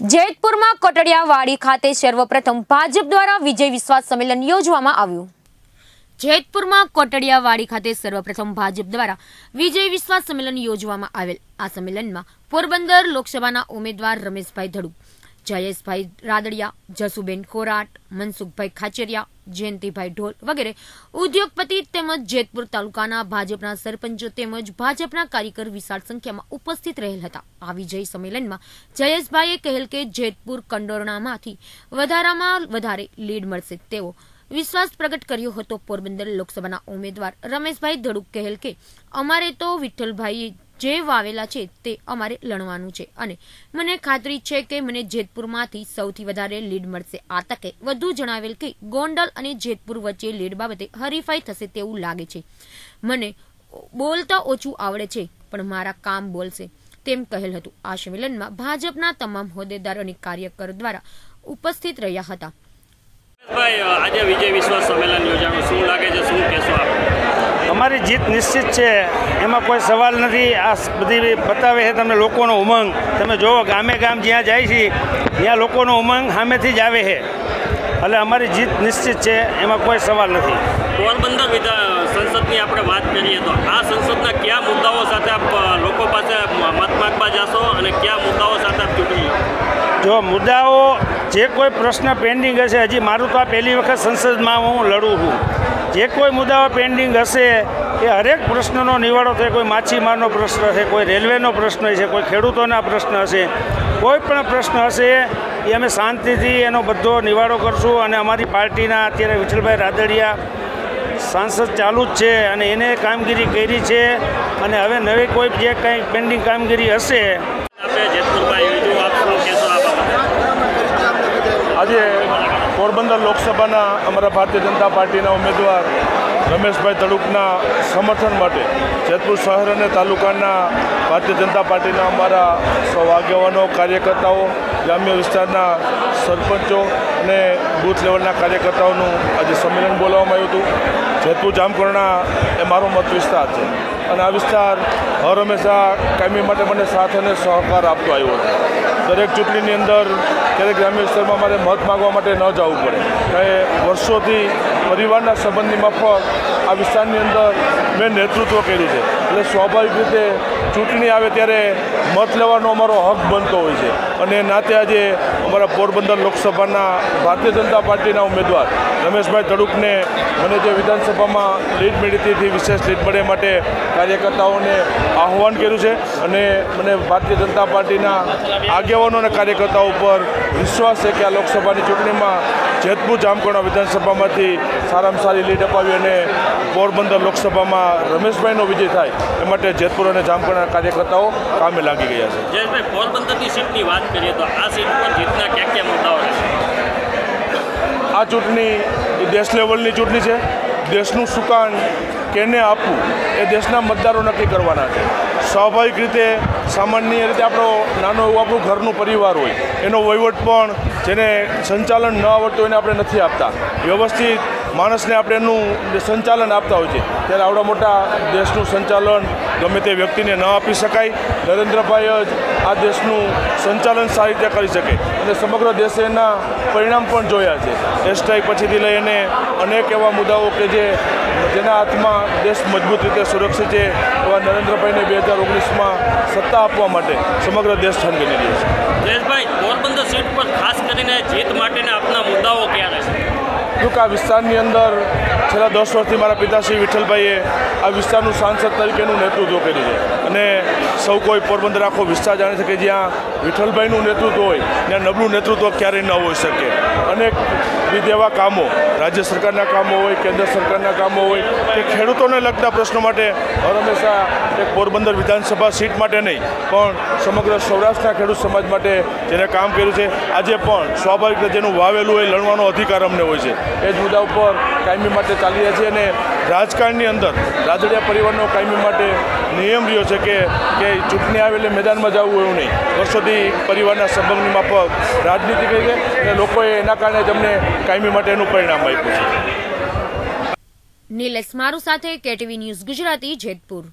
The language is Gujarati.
જેતપુરમાં કોટડિયાવાડી ખાતે સર્વપ્રથમ ભાજપ દ્વારા વિજય વિશ્વાસ સંમેલન યોજવામાં આવ્યું. જેતપુરમાં કોટડિયાવાડી ખાતે સર્વપ્રથમ ભાજપ દ્વારા વિજય વિશ્વાસ સંમેલન યોજવામાં આવેલ. આ સંમેલનમાં પોરબંદર લોકસભાના ઉમેદવાર રમેશભાઈ ધડુ જયેશભાઈ રાદડિયા, જસુબેન ખોરાટ, મનસુખભાઈ ખાચરિયા, જયંતિભાઈ ઢોલ વગેરે ઉદ્યોગપતિ તેમજ જેતપુર તાલુકાના ભાજપના સરપંચો તેમજ ભાજપના કાર્યકર વિશાળ સંખ્યામાં ઉપસ્થિત રહેલ હતા. આ વિજય સંમેલનમાં જયેશભાઈએ કહેલ કે જેતપુર કંડોરણામાંથી વધારામાં વધારે લીડ મળશે તેવો વિશ્વાસ પ્રગટ કર્યો હતો પોરબંદર લોકસભાના ઉમેદવાર રમેશભાઈ ધડુક કહેલ કે, અમારે તો વિઠ્ઠલભાઈએ જે વાવેલા છે તે અમારે લણવાનું છે અને મને ખાતરી છે કે મને જેતપુરમાંથી સૌથી વધારે લીડ મળશે. આ તકે વધુ જણાવેલ કે, ગોંડલ અને જેતપુર વચ્ચે લીડ બાબતે હરીફાઈ થશે તેવું લાગે છે. મને બોલતા ઓછું આવડે છે, પણ મારા કામ બોલશે, તેમ કહેલ હતું. આ સંમેલનમાં ભાજપના તમામ હોદ્દેદાર અને કાર્યકર દ્વારા ઉપસ્થિત રહ્યા હતા. ભાઈ આજે વિજય વિશ્વાસ સંમેલન યોજાનું શું લાગે છે? શું કહેશો આપ? અમારી જીત નિશ્ચિત છે. એમાં કોઈ સવાલ નથી. આ બધી બતાવે છે તમને લોકોનો ઉમંગ. તમે જુઓ ગામે ગામ જ્યાં જાય છે ત્યાં લોકોનો ઉમંગ સામેથી જ આવે છે. એટલે અમારી જીત નિશ્ચિત છે. એમાં કોઈ સવાલ નથી. પોરબંદર સંસદની આપણે વાત કરીએ તો આ સંસદના કયા મુદ્દાઓ સાથે આપ લોકો પાસે મત માગવા જશો અને કયા મુદ્દાઓ સાથે આપ ચૂંટણી જો મુદ્દાઓ જે કોઈ પ્રશ્ન પેન્ડિંગ હશે, હજી મારું તો આ પહેલી વખત સંસદમાં હું લડું છું. જે કોઈ મુદ્દાઓ પેન્ડિંગ હશે, એ હરેક પ્રશ્નનો નિવાડો થાય. કોઈ માછીમારનો પ્રશ્ન હશે, કોઈ રેલવેનો પ્રશ્ન હશે કોઈ ખેડૂતોના પ્રશ્ન હશે, કોઈ પણ પ્રશ્ન હશે, એ અમે શાંતિથી એનો બધો નિવાડો કરશું અને અમારી પાર્ટીના અત્યારે વિઠ્ઠલભાઈ રાદડિયા સાંસદ ચાલુ જ છે અને એને કામગીરી કરી છે. અને હવે નવી કોઈ જે કંઈ પેન્ડિંગ કામગીરી હશે આપણે જેતપુરમાં યોજ્યું આપ શું કહેશો આ બાબતે આજે પોરબંદર લોકસભાના અમારા ભારતીય જનતા પાર્ટીના ઉમેદવાર રમેશભાઈ તડુકના સમર્થન માટે જેતપુર શહેર અને તાલુકાના ભારતીય જનતા પાર્ટીના અમારા સૌ કાર્યકર્તાઓ, ગ્રામ્ય વિસ્તારના સરપંચો અને બૂથ લેવલના કાર્યકર્તાઓનું આજે સંમેલન બોલાવવામાં આવ્યું હતું. જેતપુર જામકરણા એ મારો મત વિસ્તાર છે. અને આ વિસ્તાર હર હંમેશા કાયમી માટે મને સાથ અને સહકાર આપતો આવ્યો છે. દરેક ચૂંટણીની અંદર ક્યારેક ગ્રામ્ય વિસ્તારમાં મારે મત માગવા માટે ન જવું પડે. કારણ વર્ષોથી પરિવારના સંબંધની માફક આ વિસ્તારની અંદર મેં નેતૃત્વ કર્યું છે. એટલે સ્વાભાવિક રીતે ચૂંટણી આવે ત્યારે મત લેવાનો અમારો હક બનતો હોય છે. અને નાતે આજે અમારા પોરબંદર લોકસભાના ભારતીય જનતા પાર્ટીના ઉમેદવાર રમેશભાઈ તડુકને મને જે વિધાનસભામાં લીડ મળી હતી વિશેષ લીડ મળે માટે કાર્યકર્તાઓને આહ્વાન કર્યું છે અને મને ભારતીય જનતા પાર્ટીના આગેવાનો અને કાર્યકર્તાઓ ઉપર વિશ્વાસ છે કે આ લોકસભાની ચૂંટણીમાં જેતપુર જામકોણા વિધાનસભામાંથી સારામાં સારી લીડ અપાવી અને પોરબંદર લોકસભામાં રમેશભાઈનો વિજય થાય એ માટે જેતપુર અને જામકોણા કાર્યકર્તાઓ કામે લાગી ગયા છે. જયેશભાઈ પોરબંદરની સીટની વાત કરીએ તો આ સીટ પર જીતના ક્યાં ક્યાં મુદ્દાઓ રહેશે? આ ચૂંટણી દેશ લેવલની ચૂંટણી છે. દેશનું સુકાન કેને આપવું એ દેશના મતદારો નક્કી કરવાના છે. સ્વાભાવિક રીતે સામાન્ય રીતે આપણો નાનો એવું આપણું ઘરનું પરિવાર હોય, એનો વહીવટ પણ જેને સંચાલન ન આવડતું હોય એને આપણે નથી આપતા. વ્યવસ્થિત માણસને આપણે એનું સંચાલન આપતા હોય છે. ત્યારે આવડા મોટા દેશનું સંચાલન ગમે તે વ્યક્તિને ન આપી શકાય. નરેન્દ્રભાઈ જ આ દેશનું સંચાલન સારી રીતે કરી શકે. અને સમગ્ર દેશે એના પરિણામ પણ જોયા છે. એસ્ટ્રાઇક પછીથી લઈ અને અનેક એવા મુદ્દાઓ કે જે જેના હાથમાં દેશ મજબૂત રીતે સુરક્ષિત છે એવા નરેન્દ્રભાઈને બે હજાર ઓગણીસમાં સત્તા આપવા માટે સમગ્ર દેશ બની રહ્યો છે. જયેશભાઈ પોરબંદર સીટ પર ખાસ કરીને જીત માટેના આપના મુદ્દાઓ ક્યાં રહેશે જો આ વિસ્તારની અંદર છેલ્લા દસ વર્ષથી મારા પિતાશ્રી વિઠ્ઠલભાઈએ આ વિસ્તારનું સાંસદ તરીકેનું નેતૃત્વ કર્યું છે. અને સૌ કોઈ પોરબંદર આખો વિસ્તાર જાણી શકે જ્યાં વિઠ્ઠલભાઈનું નેતૃત્વ હોય, ત્યાં નબળું નેતૃત્વ ક્યારેય ન હોઈ શકે. અનેક વિધ એવા કામો, રાજ્ય સરકારના કામો હોય, કેન્દ્ર સરકારના કામો હોય, કે ખેડૂતોને લગતા પ્રશ્નો માટે હંમેશા એક પોરબંદર વિધાનસભા સીટ માટે નહીં, પણ સમગ્ર સૌરાષ્ટ્રના ખેડૂત સમાજ માટે જેને કામ કર્યું છે, આજે પણ સ્વાભાવિક રીતે જેનું વાવેલું હોય લણવાનો અધિકાર અમને હોય છે. એ જ મુદ્દા ઉપર કાયમી માટે ચાલી રહ્યા છે અને રાજકારણની અંદર રાજડિયા પરિવારનો કાયમી માટે નિયમ રહ્યો છે કે કે ચૂંટણી આવે મેદાનમાં જવું એવું નહીં. વર્ષોથી પરિવારના સંબંધની માફક રાજનીતિ કરી છે અને લોકોએ એના કારણે જ અમને કાયમી માટે એનું પરિણામ આપ્યું છે. નિલેશ મારુ સાથે કેટીવી ન્યૂઝ ગુજરાતી જેતપુર.